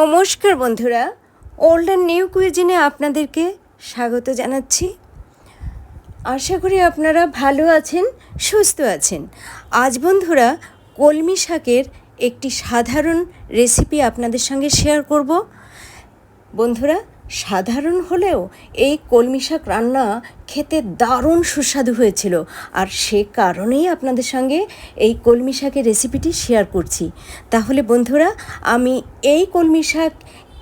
নমস্কার বন্ধুরা old and new কুইজিনে আপনাদেরকে স্বাগত জানাচ্ছি। আশা করি আপনারা ভালো আছেন, সুস্থ আছেন। আজ বন্ধুরা, কলমি শাকের একটি সাধারণ রেসিপি আপনাদের সঙ্গে শেয়ার করব। বন্ধুরা সাধারণ হলেও এই কলমি শাক রান্না খেতে দারুণ সুস্বাদু হয়েছিল। আর সে কারণেই আপনাদের সঙ্গে এই কলমি শাকের রেসিপিটি শেয়ার করছি। তাহলে বন্ধুরা, আমি এই কলমি শাক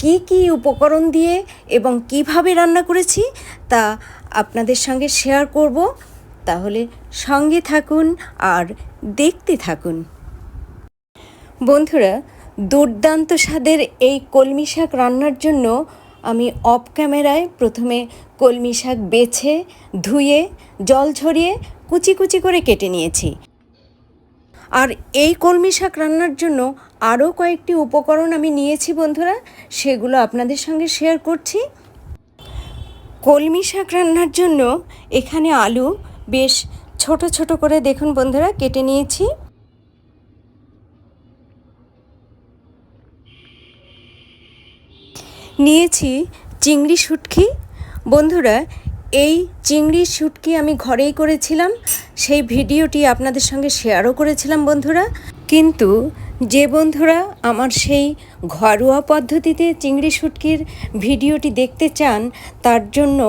কী কী উপকরণ দিয়ে এবং কীভাবে রান্না করেছি তা আপনাদের সঙ্গে শেয়ার করব। তাহলে সঙ্গে থাকুন আর দেখতে থাকুন। বন্ধুরা, দুর্দান্ত স্বাদের এই কলমি শাক রান্নার জন্য আমি অফ ক্যামেরায় প্রথমে কলমি শাক বেছে, ধুয়ে, জল ঝরিয়ে, কুচি কুচি করে কেটে নিয়েছি। আর এই কলমি শাক রান্নার জন্য আরও কয়েকটি উপকরণ আমি নিয়েছি বন্ধুরা, সেগুলো আপনাদের সঙ্গে শেয়ার করছি। কলমি শাক রান্নার জন্য এখানে আলু বেশ ছোট ছোট করে দেখুন বন্ধুরা, কেটে নিয়েছি। নিয়েছি চিংড়ি শুটকি। বন্ধুরা, এই চিংড়ি শুটকি আমি ঘরেই করেছিলাম। সেই ভিডিওটি আপনাদের সঙ্গে শেয়ারও করেছিলাম বন্ধুরা। কিন্তু যে বন্ধুরা আমার সেই ঘরোয়া পদ্ধতিতে চিংড়ি শুটকির ভিডিওটি দেখতে চান, তার জন্য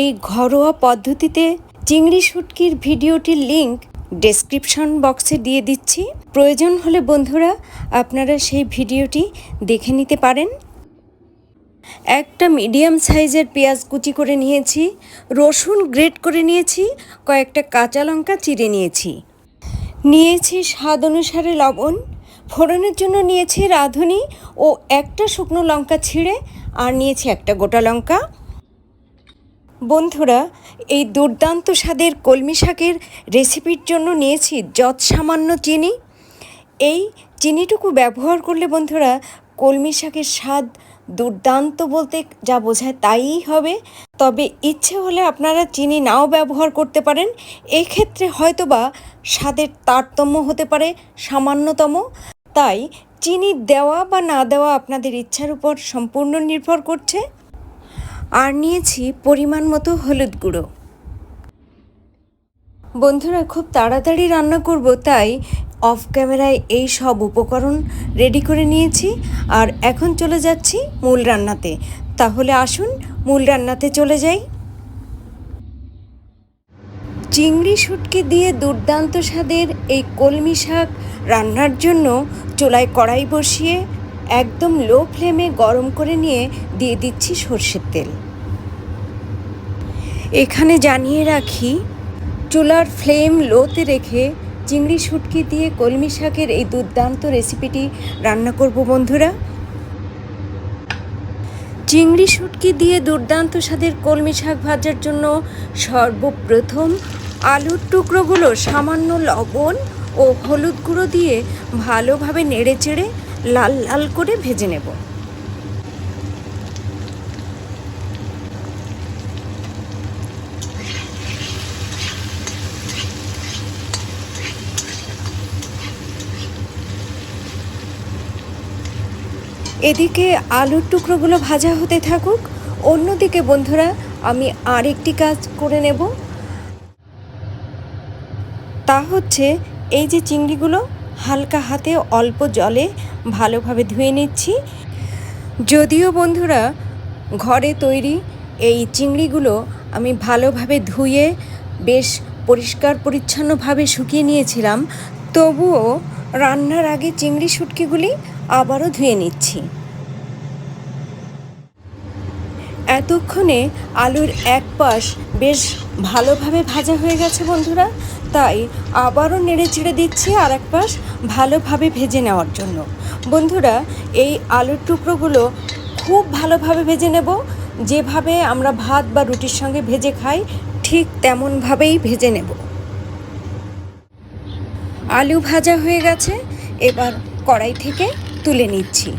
এই ঘরোয়া পদ্ধতিতে চিংড়ি শুটকির ভিডিওটির লিংক ডেসক্রিপশন বক্সে দিয়ে দিচ্ছি। প্রয়োজন হলে বন্ধুরা, আপনারা সেই ভিডিওটি দেখে নিতে পারেন। একটা মিডিয়াম সাইজের পেঁয়াজ কুচি করে নিয়েছি, রসুন গ্রেট করে নিয়েছি, কয়েকটা কাঁচা লঙ্কা চিড়ে নিয়েছি। নিয়েছি স্বাদ অনুসারে লবণ, ফোড়নের জন্য নিয়েছি রাঁধুনি ও একটা শুকনো লঙ্কা ছিঁড়ে, আর নিয়েছি একটা গোটা লঙ্কা। বন্ধুরা, এই দুর্দান্ত স্বাদের কলমি শাকের রেসিপির জন্য নিয়েছি যৎ সামান্য চিনি। এই চিনিটুকু ব্যবহার করলে বন্ধুরা, কলমি শাকের স্বাদ দুর্দান্ত বলতে যা বোঝায় তাই হবে। তবে ইচ্ছে হলে আপনারা চিনি নাও ব্যবহার করতে পারেন। এক্ষেত্রে হয়তোবা স্বাদের তারতম্য হতে পারে, সামান্যতম। তাই চিনি দেওয়া বা না দেওয়া আপনাদের ইচ্ছার উপর সম্পূর্ণ নির্ভর করছে। আর নিয়েছি পরিমাণ মতো হলুদ গুঁড়ো। বন্ধুরা, খুব তাড়াতাড়ি রান্না করব, তাই অফ ক্যামেরায় এই সব উপকরণ রেডি করে নিয়েছি। আর এখন চলে যাচ্ছি মূল রান্নাতে। তাহলে আসুন, মূল রান্নাতে চলে যাই। চিংড়ি শুটকি দিয়ে দুর্দান্ত স্বাদের এই কলমি শাক রান্নার জন্য চুলায় কড়াই বসিয়ে একদম লো ফ্লেমে গরম করে নিয়ে দিয়ে দিচ্ছি সর্ষের তেল। এখানে জানিয়ে রাখি চুলার ফ্লেম লোতে রেখে চিংড়ি শুটকি দিয়ে কলমি শাকের এই দুর্দান্ত রেসিপিটি রান্না করব বন্ধুরা। চিংড়ি শুটকি দিয়ে দুর্দান্ত স্বাদের কলমি শাক ভাজার জন্য সর্বপ্রথম আলুর টুকরোগুলো সামান্য লবণ ও হলুদ গুঁড়ো দিয়ে ভালোভাবে নেড়ে চেড়ে লাল লাল করে ভেজে নেব। এদিকে আলুর টুকরোগুলো ভাজা হতে থাকুক। অন্যদিকে বন্ধুরা, আমি আরেকটি কাজ করে নেব। তা হচ্ছে এই যে চিংড়িগুলো হালকা হাতে অল্প জলে ভালোভাবে ধুয়ে নিচ্ছি। যদিও বন্ধুরা, ঘরে তৈরি এই চিংড়িগুলো আমি ভালোভাবে ধুয়ে বেশ পরিষ্কার পরিচ্ছন্নভাবে শুকিয়ে নিয়েছিলাম। তবুও রান্নার আগে চিংড়ি শুটকিগুলি আবারও ধুয়ে নিচ্ছি। এতক্ষণে আলুর এক পাশ বেশ ভালোভাবে ভাজা হয়ে গেছে বন্ধুরা, তাই আবারও নেড়ে চেড়ে দিচ্ছি আর এক পাশ ভালোভাবে ভেজে নেওয়ার জন্য। বন্ধুরা, এই আলুর টুকরোগুলো খুব ভালোভাবে ভেজে নেব। যেভাবে আমরা ভাত বা রুটির সঙ্গে ভেজে খাই, ঠিক তেমনভাবেই ভেজে নেব। আলু ভাজা হয়ে গেছে, এবার কড়াই থেকে তুলে নিচ্ছি।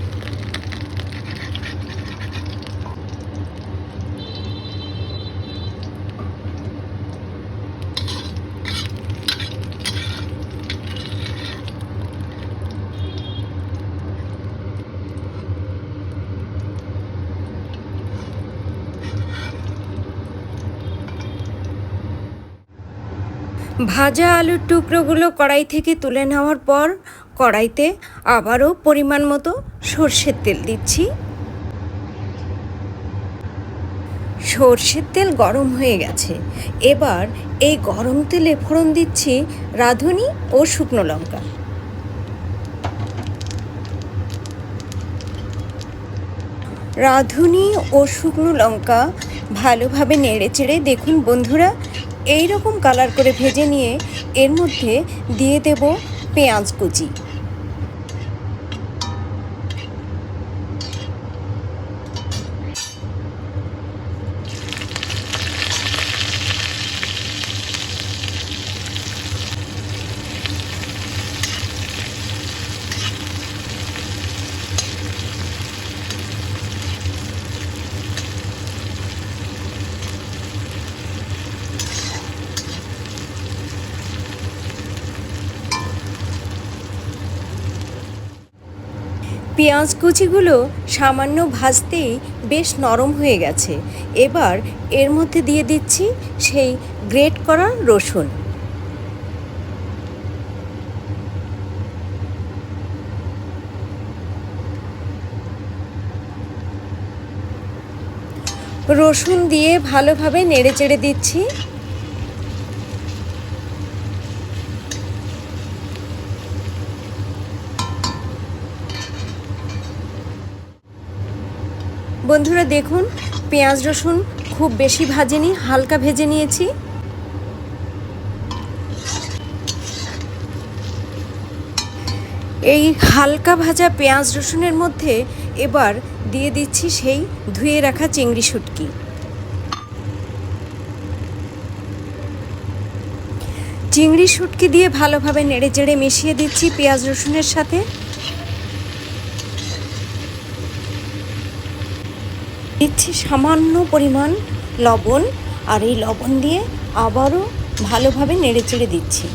ভাজা আলুর টুকরোগুলো কড়াই থেকে তুলে নেওয়ার পর কড়াইতে আবারও পরিমাণ মতো সর্ষের তেল দিচ্ছি। সর্ষের তেল গরম হয়ে গেছে। এবার এই গরম তেলে ফোড়ন দিচ্ছি রাঁধুনি ও শুকনো লঙ্কা। রাঁধুনি ও শুকনো লঙ্কা ভালোভাবে নেড়ে চেড়ে দেখুন বন্ধুরা এই রকম কালার করে ভেজে নিয়ে এর মধ্যে দিয়ে দেব পেঁয়াজ কুচি। পেঁয়াজ কুচিগুলো সামান্য ভাজতেই বেশ নরম হয়ে গেছে। এবার এর মধ্যে দিয়ে দিচ্ছি সেই গ্রেট করা রসুন। রসুন দিয়ে ভালোভাবে নেড়ে চেড়ে দিচ্ছি। বন্ধুরা দেখুন, পেঁয়াজ রসুন খুব বেশি ভাজেনি, হালকা ভেজে নিয়েছি। এই হালকা ভাজা পেঁয়াজ রসুনের মধ্যে এবার দিয়ে দিচ্ছি সেই ধুয়ে রাখা চিংড়ি শুটকি। চিংড়ি শুটকি দিয়ে ভালোভাবে নেড়ে চেড়ে মিশিয়ে দিচ্ছি পেঁয়াজ রসুনের সাথে। দিচ্ছি সামান্য পরিমাণ লবণ আর এই লবণ দিয়ে আবারও ভালোভাবে নেড়ে চেড়ে দিচ্ছি।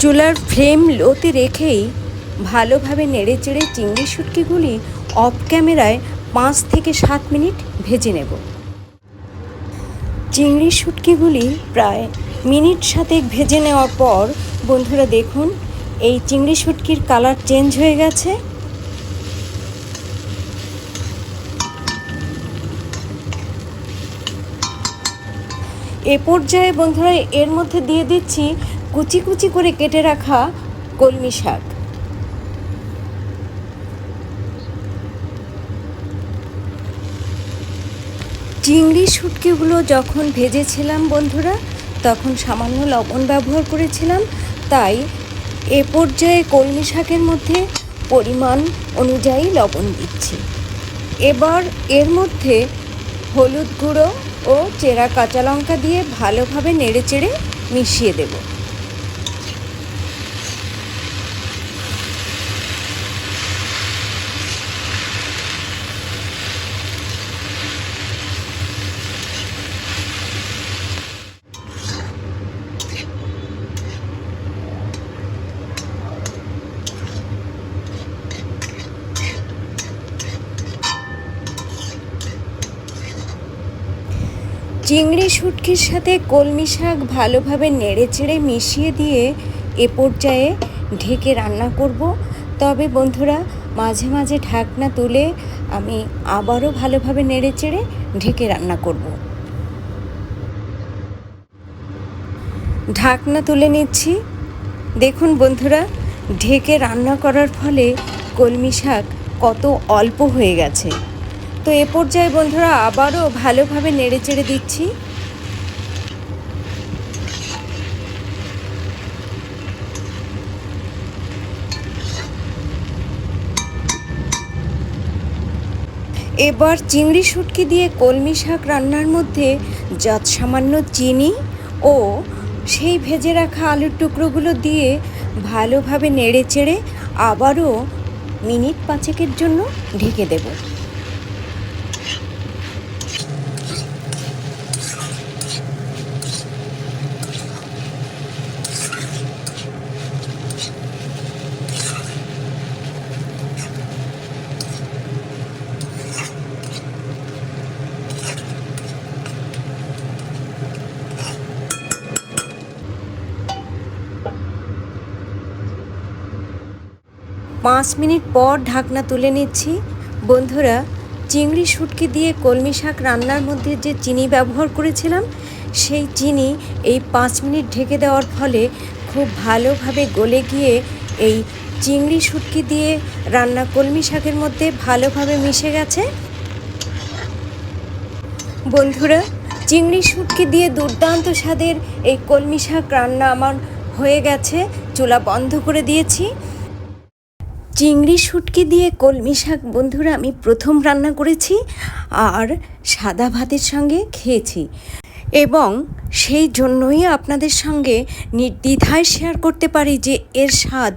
চুলার ফ্লেম লোতে রেখেই ভালোভাবে নেড়ে চেড়ে চিংড়ি শুটকিগুলি অফ ক্যামেরায় পাঁচ থেকে সাত মিনিট ভেজে নেব। চিংড়ি শুটকিগুলি প্রায় মিনিট সাতেক ভেজে নেওয়ার পর, বন্ধুরা দেখুন, এই চিংড়ি শুটকির কালার চেঞ্জ হয়ে গেছে। এ পর্যায়ে বন্ধুরা এর মধ্যে দিয়ে দিচ্ছি কুচি কুচি করে কেটে রাখা কলমি শাক। চিংড়ি শুটকিগুলো যখন ভেজেছিলাম বন্ধুরা, তখন সামান্য লবণ ব্যবহার করেছিলাম। তাই এ পর্যায়ে কলমি শাকের মধ্যে পরিমাণ অনুযায়ী লবণ দিচ্ছি। এবার এর মধ্যে হলুদ গুঁড়ো ও চেরা কাঁচা লঙ্কা দিয়ে ভালোভাবে নেড়ে চেড়ে মিশিয়ে দেবো। চিংড়ি শুটকির সাথে কলমি শাক ভালোভাবে নেড়ে চেড়ে মিশিয়ে দিয়ে এ পর্যায়ে ঢেকে রান্না করব। তবে বন্ধুরা, মাঝে মাঝে ঢাকনা তুলে আমি আবারও ভালোভাবে নেড়ে চেড়ে ঢেকে রান্না করব। ঢাকনা তুলে নিচ্ছি। দেখুন বন্ধুরা, ঢেকে রান্না করার ফলে কলমি শাক কত অল্প হয়ে গেছে। তো এ পর্যায়ে বন্ধুরা আবারও ভালোভাবে নেড়ে চেড়ে দিচ্ছি। এবার চিংড়ি শুটকি দিয়ে কলমি শাক রান্নার মধ্যে যত সামান্য চিনি ও সেই ভেজে রাখা আলুর টুকরোগুলো দিয়ে ভালোভাবে নেড়ে চেড়ে আবারও মিনিট পাঁচেকের জন্য ঢেকে দেবো। পাঁচ মিনিট পর ঢাকনা তুলে নিচ্ছি। বন্ধুরা, চিংড়ি শুটকি দিয়ে কলমি শাক রান্নার মধ্যে যে চিনি ব্যবহার করেছিলাম, সেই চিনি এই পাঁচ মিনিট ঢেকে দেওয়ার ফলে খুব ভালোভাবে গলে গিয়ে এই চিংড়ি শুটকি দিয়ে রান্না কলমি শাকের মধ্যে ভালোভাবে মিশে গেছে। বন্ধুরা, চিংড়ি শুটকি দিয়ে দুর্দান্ত স্বাদের এই কলমি শাক রান্না আমার হয়ে গেছে। চুলা বন্ধ করে দিয়েছি। চিংড়ি শুটকি দিয়ে কলমি শাক, বন্ধুরা আমি প্রথম রান্না করেছি আর সাদা ভাতের সঙ্গে খেয়েছি। এবং সেই জন্যই আপনাদের সঙ্গে নির্দ্বিধায় শেয়ার করতে পারি যে এর স্বাদ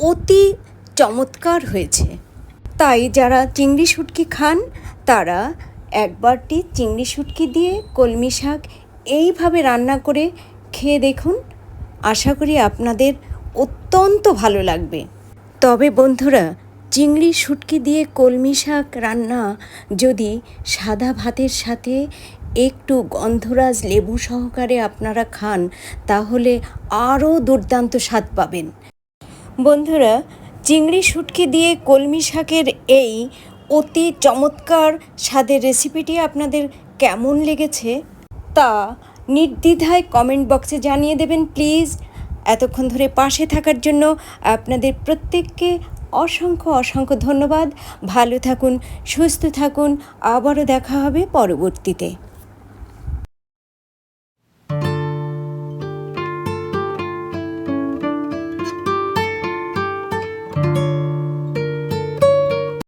অতি চমৎকার হয়েছে। তাই যারা চিংড়ি শুটকি খান, তারা একবারটি চিংড়ি শুটকি দিয়ে কলমি শাক এইভাবে রান্না করে খেয়ে দেখুন। আশা করি আপনাদের অত্যন্ত ভালো লাগবে। তবে বন্ধুরা, চিংড়ি শুটকি দিয়ে কলমি শাক রান্না যদি সাদা ভাতের সাথে একটু গন্ধরাজ লেবু সহকারে আপনারা খান, তাহলে আরও দুর্দান্ত স্বাদ পাবেন। বন্ধুরা, চিংড়ি শুটকি দিয়ে কলমি শাকের এই অতি চমৎকার স্বাদের রেসিপিটি আপনাদের কেমন লেগেছে তা নির্দ্বিধায় কমেন্ট বক্সে জানিয়ে দেবেন, প্লিজ। এতক্ষণ ধরে পাশে থাকার জন্য আপনাদের প্রত্যেককে অসংখ্য অসংখ্য ধন্যবাদ। ভালো থাকুন, সুস্থ থাকুন। আবারও দেখা হবে পরবর্তীতে।